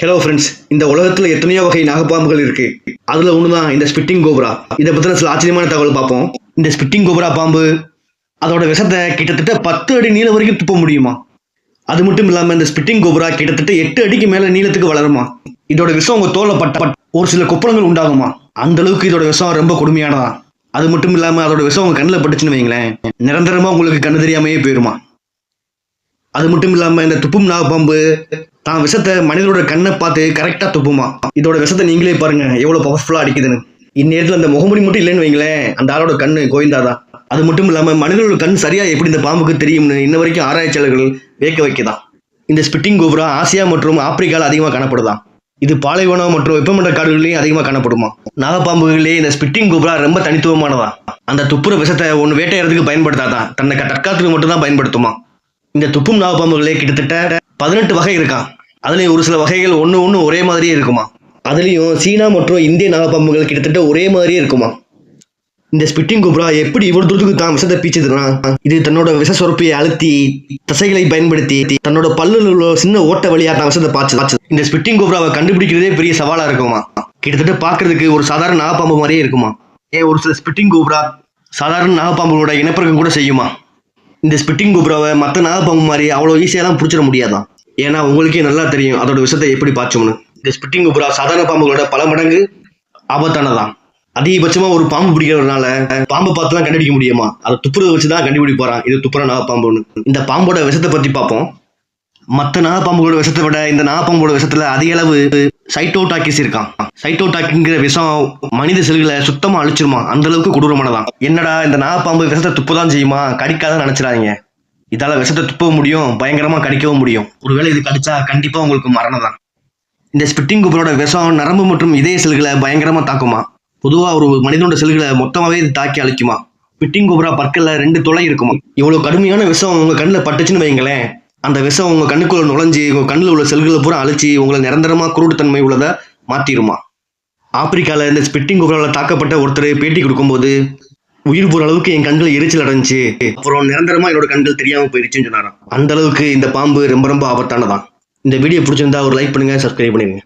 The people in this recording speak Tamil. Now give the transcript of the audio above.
ஹலோ ஃப்ரெண்ட்ஸ் இந்த உலகத்தில் எத்தனையோ வகை நாகப்பாம்புகள் இருக்கு. அதுல ஒன்று தான் இந்த ஸ்பிட்டிங் கோப்ரா இதை பத்தின சில ஆச்சரியமான தகவல் பார்ப்போம். இந்த ஸ்பிட்டிங் கோபுரா பாம்பு அதோட விஷத்தை கிட்டத்தட்ட பத்து அடி நீளம் வரைக்கும் துப்ப முடியுமா? அது மட்டும் இல்லாமல் இந்த ஸ்பிட்டிங் கோபுரா கிட்டத்தட்ட எட்டு அடிக்கு மேலே நீளத்துக்கு வளருமா? இதோட விஷம் உங்க தோலை பட்ட ஒரு சில கொப்பளங்கள் உண்டாகுமா? அந்த அளவுக்கு இதோட விஷம் ரொம்ப கொடுமையானதா? அது மட்டும் இல்லாமல் அதோட விஷம் உங்க கண்ணில் பட்டுச்சுன்னு வைங்களேன். நிரந்தரமா உங்களுக்கு கண்ணு தெரியாமையே போயிருமா? அது மட்டும் இல்லாம இந்த துப்பும் நாகப்பாம்பு தான் விஷத்தை மனிதனோட கண்ணை பார்த்து கரெக்டாக துப்புமா? இதோட விஷத்தை நீங்களே பாருங்க எவ்வளவு பவர்ஃபுல்லாக அடிக்குதுன்னு. இந்நேரத்தில் அந்த முகமுடி மட்டும் இல்லைன்னு வைங்களேன் அந்த ஆளோட கண்ணு கோயந்தாதான். அது மட்டும் இல்லாமல் மனிதனோட கண் சரியா எப்படி இந்த பாம்புக்கு தெரியும்னு இன்ன வரைக்கும் ஆராய்ச்சியாளர்கள் வியக்க வைக்கதான். இந்த ஸ்பிட்டிங் கோபுரா ஆசியா மற்றும் ஆப்பிரிக்கால அதிகமாக காணப்படுதான் இது பாலைவனம் மற்றும் வெப்பமண்டல காடுகள்லையும் அதிகமாக காணப்படுமா? நாகப்பாம்புகளிலே இந்த ஸ்பிட்டிங் கோபுரா ரொம்ப தனித்துவமானதா? அந்த துப்புர விஷத்தை ஒன்று வேட்டையாடுறதுக்கு பயன்படுத்தாதான் தன்னை தற்காத்துக்கு மட்டும் தான் பயன்படுத்துமா? இந்த துப்பும் நாகப்பாம்புகளே கிட்டத்தட்ட பதினெட்டு வகை இருக்கான் அதுலயும் ஒரு சில வகைகள் ஒன்று ஒன்று ஒரே மாதிரியே இருக்குமா? அதுலயும் சீனா மற்றும் இந்திய நாகப்பாம்புகள் கிட்டத்தட்ட ஒரே மாதிரியே இருக்குமா? இந்த ஸ்பிட்டிங் குப்ரா எப்படி இவ்வளவு தூரத்துக்கு தான் விஷத்தை பீச்சுதுன்னா இது தன்னோட விஷ சொரப்பை அழுத்தி தசைகளை பயன்படுத்தி தன்னோட பல்லுல உள்ள சின்ன ஓட்ட வழியா தான் விஷத்தை பாய்ச்சு பாய்ச்சு. இந்த ஸ்பிட்டிங் குப்ராவை கண்டுபிடிக்கிறதே பெரிய சவாலா இருக்குமா? கிட்டத்தட்ட பாக்குறதுக்கு ஒரு சாதாரண நாகப்பாம்பு மாதிரியே இருக்குமா? ஏன் ஒரு சில ஸ்பிட்டிங் கோப்ரா சாதாரண நாகப்பாம்புகளோட இனப்பெருக்கம் கூட செய்யுமா? இந்த ஸ்பிட்டிங் கோப்ராவை மற்ற நாகப்பாம்பு மாதிரி அவ்வளோ ஈஸியாலாம் பிடிச்சிட முடியாதான். ஏன்னா உங்களுக்கே நல்லா தெரியும் அதோட விஷத்தை எப்படி பாய்ச்சோம்னு. இந்த ஸ்பிட்டிங் கோப்ரா சாதாரண பாம்புகளோட பல மடங்கு ஆபத்தானதான். அதிகபட்சமா ஒரு பாம்பு பிடிக்கிறதுனால பாம்பை பார்த்துலாம் கண்டுபிடிக்க முடியுமா? அதை துப்புரவை வச்சு தான் கண்டுபிடிப்பாரான் இது துப்புர நாகப்பாம்புன்னு. இந்த பாம்போட விஷத்தை பற்றி பார்ப்போம். மற்ற நாகப்பாம்புகளோட விஷத்தை விட இந்த நாகப்பாம்போட விஷத்துல அதிக அளவு சைட்டோடாக்கிஸ் இருக்கான் சைட்டோடாக்கிங்கிற விஷம் மனித செல்களை சுத்தமா அழிச்சிருமா? அந்த அளவுக்கு கொடூரமானதான். என்னடா இந்த நாகப்பாம்பு விஷத்தை துப்பதான் செய்யுமா? கடிக்காதான் நினைச்சிடாதீங்க. இதால விஷத்தை துப்பவும் முடியும் பயங்கரமா கடிக்கவும் முடியும். ஒருவேளை இது கடிச்சா கண்டிப்பா உங்களுக்கு மரணம் தான் இந்த ஸ்பிட்டிங் குப்பரோட விஷம் நரம்பு மற்றும் இதய செல்களை பயங்கரமா தாக்குமா? பொதுவா ஒரு மனிதனோட செல்களை மொத்தமாவே இது தாக்கி அழிக்குமா? ஸ்பிட்டிங் குபரா பற்கள்ல ரெண்டு துளை இருக்குமா? இவ்வளவு கடுமையான விஷம் உங்க கண்ணில் பட்டுச்சுன்னு வைங்களேன். அந்த விஷம் உங்கள் கண்ணுக்குள்ள நுழைஞ்சி உங்கள் கண்ணில் உள்ள செல்களை பூரா அழிச்சு உங்களை நிரந்தரமாக குருடுத்தன்மை உள்ளதை மாற்றிடுமா ஆப்பிரிக்காவில் இந்த ஸ்பிட்டிங் குபரால தாக்கப்பட்ட ஒருத்தர் பேட்டி கொடுக்கும்போது உயிர் போகிற அளவுக்கு என் கண்கள் எரிச்சல் அடைஞ்சு அப்புறம் நிரந்தரமாக என்னோட கண்கள் தெரியாமல் போயிருச்சுன்னு சொன்னாராம். அந்த அளவுக்கு இந்த பாம்பு ரொம்ப ரொம்ப ஆபத்தானதான் இந்த வீடியோ பிடிச்சிருந்தா ஒரு லைக் பண்ணுங்கள் சப்ஸ்கிரைப் பண்ணிருங்க